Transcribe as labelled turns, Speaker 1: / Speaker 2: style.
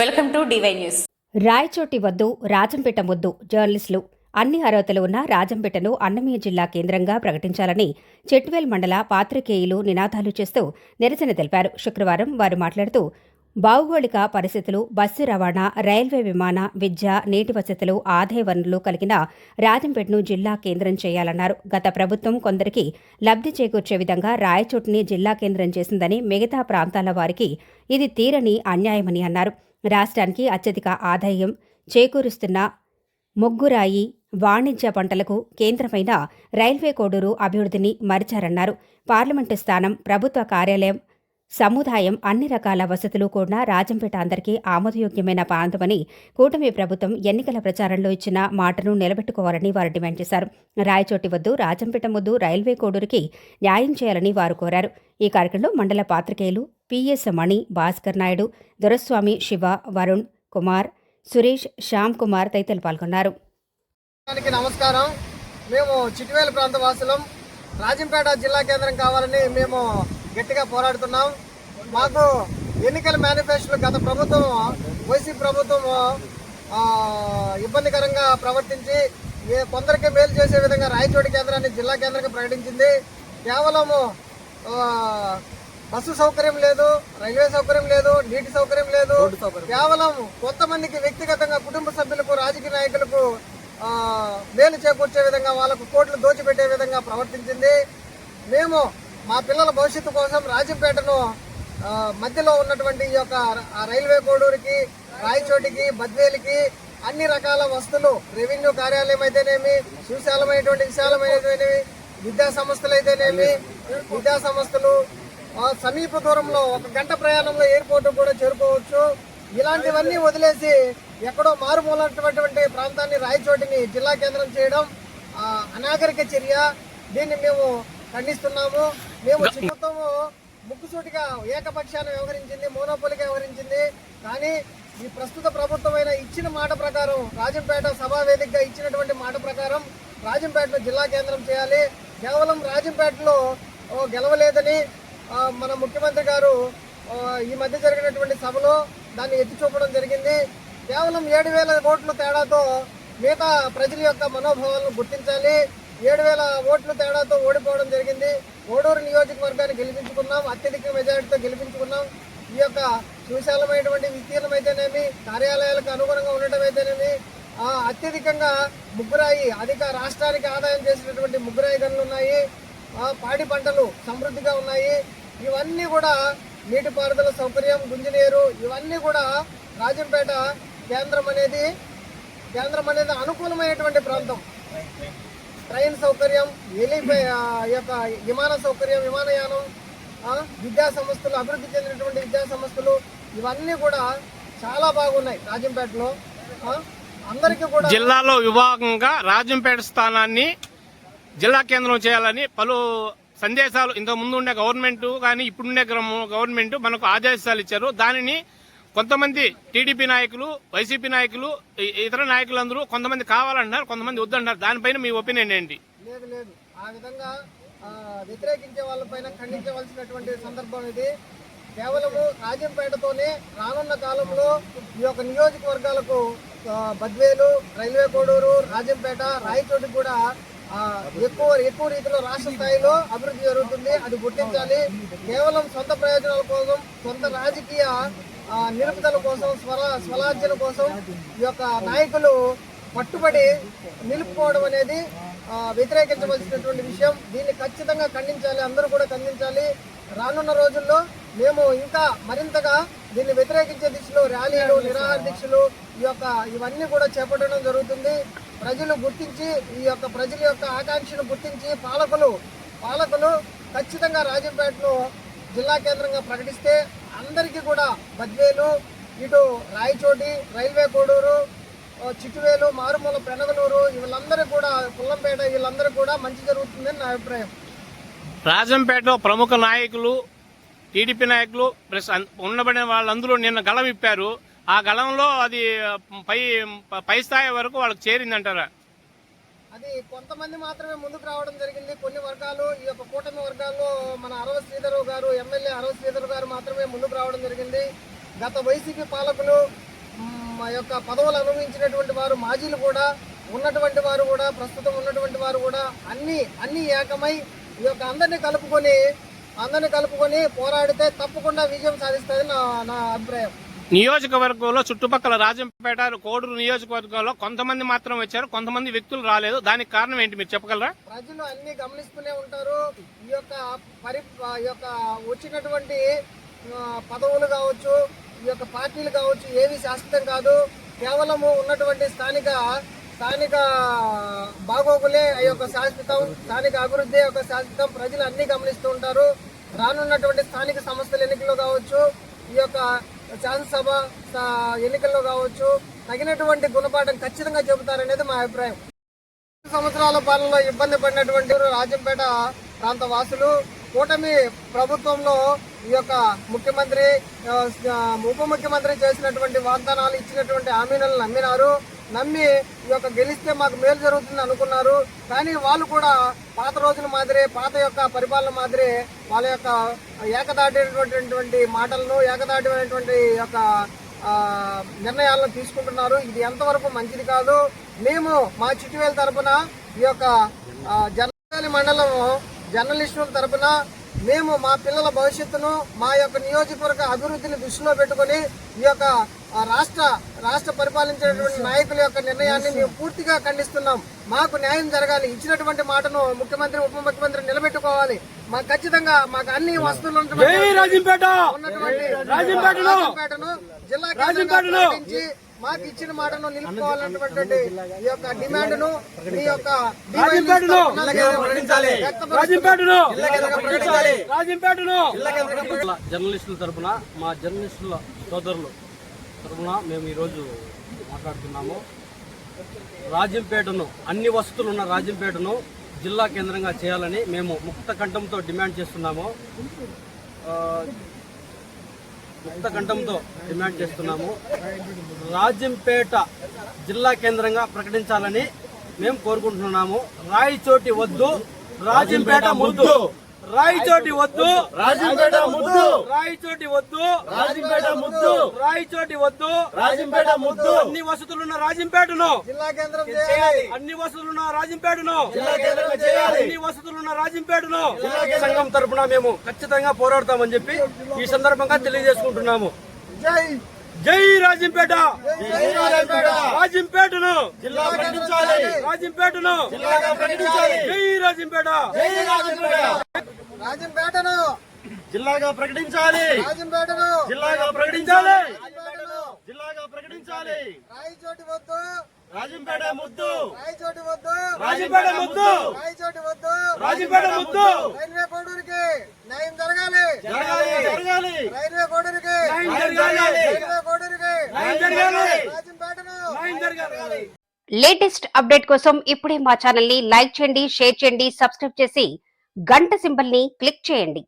Speaker 1: Welcome to DY news.
Speaker 2: Rayachoti వద్దు రాజంపేట వద్దు జర్నలిస్టులు. అన్ని అర్హతలు ఉన్న రాజంపేటను అన్నమయ్య జిల్లా కేంద్రంగా ప్రకటించాలని చెట్వేల్ మండల పాత్రికేయులు నినాదాలు చేస్తూ నిరసన తెలిపారు. శుక్రవారం వారు మాట్లాడుతూ భౌగోళిక పరిస్థితులు బస్సు రవాణా రైల్వే విమాన విద్య నీటి వసతులు ఆదాయ వనరులు కలిగిన రాజంపేటను జిల్లా కేంద్రం చేయాలన్నారు. గత ప్రభుత్వం కొందరికి లబ్ధి చేకూర్చే విధంగా రాయచోటిని జిల్లా కేంద్రం చేసిందని మిగతా ప్రాంతాల వారికి ఇది తీరని అన్యాయమని అన్నారు. రాష్ట్రానికి అత్యధిక ఆదాయం చేకూరుస్తున్న ముగ్గురాయి వాణిజ్య పంటలకు కేంద్రమైన రైల్వే కోడూరు అభివృద్ధిని మరిచారన్నారు. పార్లమెంటు స్థానం ప్రభుత్వ కార్యాలయం సముదాయం అన్ని రకాల వసతులు కూడా రాజంపేట అందరికీ ఆమోదయోగ్యమైన ప్రాంతమని కూటమి ప్రభుత్వం ఎన్నికల ప్రచారంలో ఇచ్చిన మాటను నిలబెట్టుకోవాలని వారు డిమాండ్ చేశారు. రాయచోటి వద్దు రాజంపేట వద్దు రైల్వే కోడూరుకి న్యాయం చేయాలని వారు కోరారు. ఈ కార్యక్రమంలో మండల పాత్రికేయులు పిఎస్ మణి భాస్కర్ నాయుడు దొరస్వామి శివ వరుణ్ కుమార్ సురేష్ శ్యామ్ కుమార్ తదితరులు పాల్గొన్నారు.
Speaker 3: నమస్కారం. మేము చిటివేలు ప్రాంత వాసులం. రాజంపేట జిల్లా కేంద్రం కావాలని మేము గట్టిగా పోరాడుతున్నాం. మాకు ఎన్నికల మేనిఫెస్టోలో గత ప్రభుత్వం వైసీ ప్రభుత్వం ఇబ్బందికరంగా ప్రవర్తించి ఏ కొందరికి మేలు చేసే విధంగా రాయచోటి కేంద్రాన్ని జిల్లా కేంద్రంగా ప్రకటించింది. కేవలము బస్సు సౌకర్యం లేదు రైల్వే సౌకర్యం లేదు నీటి సౌకర్యం లేదు. కేవలం కొంతమందికి వ్యక్తిగతంగా కుటుంబ సభ్యులకు రాజకీయ నాయకులకు మేలు చేకూర్చే విధంగా వాళ్ళకు కోట్లు దోచిపెట్టే విధంగా ప్రవర్తించింది. మేము మా పిల్లల భవిష్యత్తు కోసం రాజంపేటను మధ్యలో ఉన్నటువంటి ఈ యొక్క రైల్వే కోడూరుకి రాయచోటికి బద్వేలికి అన్ని రకాల వస్తువులు రెవెన్యూ కార్యాలయం అయితేనేమి సుశాలమైనటువంటి విశాలమైనటువంటి విద్యా సంస్థలు అయితేనేమి విద్యా సంస్థలు సమీప దూరంలో ఒక గంట ప్రయాణంలో ఎయిర్పోర్ట్ కూడా చేరుకోవచ్చు. ఇలాంటివన్నీ వదిలేసి ఎక్కడో మారుమూలటువంటి ప్రాంతాన్ని రాయచోటిని జిల్లా కేంద్రం చేయడం అనాగరిక చర్య. దీన్ని మేము ఖండిస్తున్నాము. మేము ప్రభుత్వము ముక్కుసూటిగా ఏకపక్షాన వ్యవహరించింది మోనోపోలిగా వ్యవహరించింది. కానీ ఈ ప్రస్తుత ప్రభుత్వమైన ఇచ్చిన మాట ప్రకారం రాజంపేట సభా వేదికగా ఇచ్చినటువంటి మాట ప్రకారం రాజంపేటను జిల్లా కేంద్రం చేయాలి. కేవలం రాజంపేటలో ఓ, గెలవలేదని మన ముఖ్యమంత్రి గారు ఈ మధ్య జరిగినటువంటి సభలో దాన్ని ఎత్తి చూపడం జరిగింది. కేవలం ఏడు వేల ఓట్ల తేడాతో మిగతా ప్రజల యొక్క మనోభావాలను గుర్తించాలి. ఏడు వేల ఓట్ల తేడాతో ఓడిపోవడం జరిగింది. ఓడూరు నియోజకవర్గాన్ని గెలిపించుకున్నాం అత్యధిక మెజారిటీతో గెలిపించుకున్నాం. ఈ యొక్క సువిశాలమైనటువంటి విస్తీర్ణం అయితేనేమి కార్యాలయాలకు అనుగుణంగా ఉండటం అయితేనేమి అత్యధికంగా ముగ్గురాయి అధిక రాష్ట్రానికి ఆదాయం చేసినటువంటి ముగ్గురాయి గనులు ఉన్నాయి. పాడి పంటలు సమృద్ధిగా ఉన్నాయి. ఇవన్నీ కూడా నీటిపారుదల సౌకర్యం గుంజినీరు ఇవన్నీ కూడా రాజంపేట కేంద్రం అనేది కేంద్రం అనేది అనుకూలమైనటువంటి ప్రాంతం. ట్రైన్ సౌకర్యం ఎలిపై యొక్క విమాన సౌకర్యం విమానయానం విద్యా సంస్థలు అభివృద్ధి చెందినటువంటి విద్యా సంస్థలు ఇవన్నీ కూడా చాలా బాగున్నాయి రాజంపేటలో. అందరికీ కూడా
Speaker 4: జిల్లాలో విభాగంగా రాజంపేట స్థానాన్ని జిల్లా కేంద్రం చేయాలని పలు సందేశాలు ఇంతకు ముందు ఉండే గవర్నమెంట్ కానీ ఇప్పుడుండే గవర్నమెంట్ మనకు ఆదేశాలు ఇచ్చారు. దానిని కొంతమంది టీడీపీ నాయకులు వైసీపీ నాయకులు ఇతర నాయకులందరూ కొంతమంది కావాలంటున్నారు కొంతమంది వద్దంటారు దానిపైన మీ ఒపీనియన్ ఏంటి?
Speaker 3: లేదు లేదు. ఆ విధంగా వ్యతిరేకించే వాళ్ళపైన ఖండించవలసినటువంటి సందర్భం ఇది. కేవలము రాజంపేటతోనే రానున్న కాలంలో ఈ యొక్క నియోజకవర్గాలకు బద్వేలు రైల్వే కోడూరు రాజంపేట రాయచోటి కూడా ఎక్కువ ఎక్కువ రీతిలో రాష్ట్ర స్థాయిలో అభివృద్ధి జరుగుతుంది. అది గుర్తించాలి. కేవలం సొంత ప్రయోజనాల కోసం సొంత రాజకీయ నిలుపుదల కోసం స్వర స్వరాజ్యం కోసం ఈ యొక్క నాయకులు పట్టుబడి నిలుపుకోవడం అనేది వ్యతిరేకించవలసినటువంటి విషయం. దీన్ని ఖచ్చితంగా ఖండించాలి. అందరూ కూడా ఖండించాలి. రానున్న రోజుల్లో మేము ఇంకా మరింతగా దీన్ని వ్యతిరేకించే దిశలో ర్యాలీలు నిరాహార దీక్షలు ఈ యొక్క ఇవన్నీ కూడా చేపట్టడం జరుగుతుంది. ప్రజలు గుర్తించి ఈ యొక్క ప్రజల యొక్క ఆకాంక్షను గుర్తించి పాలకులు పాలకులు ఖచ్చితంగా రాజంపేటను జిల్లా కేంద్రంగా ప్రకటిస్తే అందరికీ కూడా బద్వేలు ఇటు రాయచోటి రైల్వే కోడూరు చిట్టువేలు మారుమూల పెనగలూరు వీళ్ళందరూ కూడా పుల్లంపేట వీళ్ళందరూ కూడా మంచి జరుగుతుందని నా అభిప్రాయం.
Speaker 4: రాజంపేటలో ప్రముఖ నాయకులు టీడీపీ నాయకులు ప్లస్ ఉండబడిన వాళ్ళందరూ నిన్న గళం ఇప్పారు ఆ గళంలో అది పై పై స్థాయి వరకు వాళ్ళకి చేరిందంటారా?
Speaker 3: అది కొంతమంది మాత్రమే ముందుకు రావడం జరిగింది. కొన్ని వర్గాలు ఈ యొక్క కూటమి వర్గాల్లో మన అరవ శ్రీధర్ గారు ఎమ్మెల్యే అరవ శ్రీధర్ గారు మాత్రమే ముందుకు రావడం జరిగింది. గత వైసీపీ పాలకులు మా యొక్క పదవులు అనుభవించినటువంటి వారు మాజీలు కూడా ఉన్నటువంటి వారు కూడా ప్రస్తుతం ఉన్నటువంటి వారు కూడా అన్ని అన్ని ఏకమై ఈ యొక్క అందరినీ కలుపుకొని అందరినీ కలుపుకొని పోరాడితే తప్పకుండా విజయం సాధిస్తుంది నా నా అభిప్రాయం.
Speaker 4: నియోజకవర్గంలో చుట్టుపక్కల రాజంపేట కోడూరు నియోజకవర్గంలో కొంతమంది మాత్రం వచ్చారు కొంతమంది వ్యక్తులు రాలేదు. దానికి కారణం ఏంటి మీరు చెప్పగలరా?
Speaker 3: ప్రజలు అన్ని గమనిస్తూనే ఉంటారు. ఈ యొక్క పరి ఈ యొక్క వచ్చినటువంటి పదవులు కావచ్చు ఈ యొక్క పార్టీలు కావచ్చు ఏవి శాశ్వతం కాదు. కేవలము ఉన్నటువంటి స్థానిక స్థానిక బాగోగులే ఆ యొక్క శాశ్వతం స్థానిక అభివృద్ధి యొక్క శాశ్వతం. ప్రజలు అన్ని గమనిస్తూ ఉంటారు. రానున్నటువంటి స్థానిక సంస్థల ఎన్నికల్లో కావచ్చు ఈ యొక్క శాసనసభ ఎన్నికల్లో కావచ్చు తగినటువంటి గుణపాఠం ఖచ్చితంగా చెబుతారనేది మా అభిప్రాయం. సంవత్సరాల పాలనలో ఇబ్బంది పడినటువంటి రాజంపేట ప్రాంత వాసులు కూటమి ప్రభుత్వంలో ఈ యొక్క ముఖ్యమంత్రి ఉప ముఖ్యమంత్రి చేసినటువంటి వాగ్దానాలు ఇచ్చినటువంటి హామీలను నమ్మినారు. నమ్మి ఈ యొక్క గెలిస్తే మాకు మేలు జరుగుతుంది అనుకున్నారు. కానీ వాళ్ళు కూడా పాత రోజుల మాదిరి పాత యొక్క పరిపాలన మాదిరి వాళ్ళ యొక్క ఏకదాటినటువంటి మాటలను ఏకదాటినటువంటి యొక్క నిర్ణయాలను తీసుకుంటున్నారు. ఇది ఎంతవరకు మంచిది కాదు. మేము మా చిట్టువేల తరపున ఈ యొక్క జర్నలి మండలం జర్నలిస్టుల తరపున మేము మా పిల్లల భవిష్యత్తును మా యొక్క నియోజకవర్గ అభివృద్ధిని దృష్టిలో పెట్టుకొని ఈ యొక్క రాష్ట్ర రాష్ట్ర పరిపాలించేటువంటి నాయకుల యొక్క నిర్ణయాన్ని మేము పూర్తిగా ఖండిస్తున్నాం. మాకు న్యాయం జరగాలి. ఇచ్చినటువంటి మాటను ముఖ్యమంత్రి ఉప ముఖ్యమంత్రి నిలబెట్టుకోవాలి. మాకు ఖచ్చితంగా మాకు అన్ని వస్తువులు ఉన్నటువంటి
Speaker 1: రాజంపేట!
Speaker 3: ఉన్నటువంటి
Speaker 1: రాజంపేటలో
Speaker 3: రాజంపేటను! జిల్లా కేంద్రంగా ప్రకటించి మాకు ఇచ్చిన మాటను నిలుపుకోవాలన్నటువంటి ఈ యొక్క డిమాండ్ను మీ యొక్క
Speaker 1: జర్నలిస్టుల తరపున మా జర్నలిస్టుల సోదరులు తరఫున మేము ఈరోజు మాట్లాడుతున్నాము. రాజంపేటను అన్ని వసతులు ఉన్న రాజంపేటను జిల్లా కేంద్రంగా చేయాలని మేము ముక్త కంఠంతో డిమాండ్ చేస్తున్నాము. ముక్త కంఠంతో డిమాండ్ చేస్తున్నాము. రాజంపేట జిల్లా కేంద్రంగా ప్రకటించాలని మేము కోరుకుంటున్నాము. రాయిచోటి వద్దు రాజంపేట ముద్దు. రాయిచోటి వద్దు.
Speaker 5: రాజంపేట ముద్దు.
Speaker 1: రాయిచోటి వద్దు.
Speaker 5: రాజంపేట ముద్దు.
Speaker 1: రాయిచోటి వద్దు.
Speaker 5: రాజంపేట ముద్దు.
Speaker 1: అన్ని వసతులున్న రాజంపేటను.
Speaker 3: జిల్లా కేంద్రం చేయాలి.
Speaker 1: అన్ని వసతులున్న రాజంపేటను.
Speaker 5: జిల్లా కేంద్రంగా చేయాలి.
Speaker 1: అన్ని వసతులున్న రాజంపేటను. సంఘం తరపున మేము ఖచ్చితంగా పోరాడతామని చెప్పి ఈ సందర్భంగా తెలియజేసుకుంటున్నాము.
Speaker 3: జై.
Speaker 1: జై రాజంపేట.
Speaker 3: జై రాజంపేట.
Speaker 1: రాజంపేటను.
Speaker 5: జిల్లా ప్రకటించాలి.
Speaker 1: రాజంపేటను. జై రాజంపేట.
Speaker 5: జై రాజంపేట.
Speaker 3: రాజంపేటను
Speaker 5: జిల్లాగా ప్రకటించాలి.
Speaker 3: రాజంపేటను
Speaker 5: జిల్లాగా ప్రకటించాలి.
Speaker 3: రాజంపేటను
Speaker 5: జిల్లాగా ప్రకటించాలి.
Speaker 3: రాయచోటి వద్దు.
Speaker 5: రాజంపేట ముద్దు.
Speaker 3: రాయచోటి వద్దు.
Speaker 1: రాజంపేట ముద్దు.
Speaker 3: రాయచోటి వద్దు.
Speaker 1: రాజంపేట ముద్దు.
Speaker 3: రైల్వే కోడూరికి న్యాయం జరగాలి.
Speaker 5: జరగాలి. జరగాలి.
Speaker 3: రైల్వే కోడూరికి
Speaker 1: న్యాయం జరగాలి.
Speaker 3: రైల్వే కోడూరికి
Speaker 1: న్యాయం జరగాలి.
Speaker 3: రాజంపేటను
Speaker 1: న్యాయం జరగాలి.
Speaker 2: లేటెస్ట్ అప్డేట్ కోసం ఇప్పుడే మా ఛానల్ని లైక్ చేయండి షేర్ చేయండి సబ్స్క్రైబ్ చేసి గంట సింబల్ని క్లిక్ చేయండి.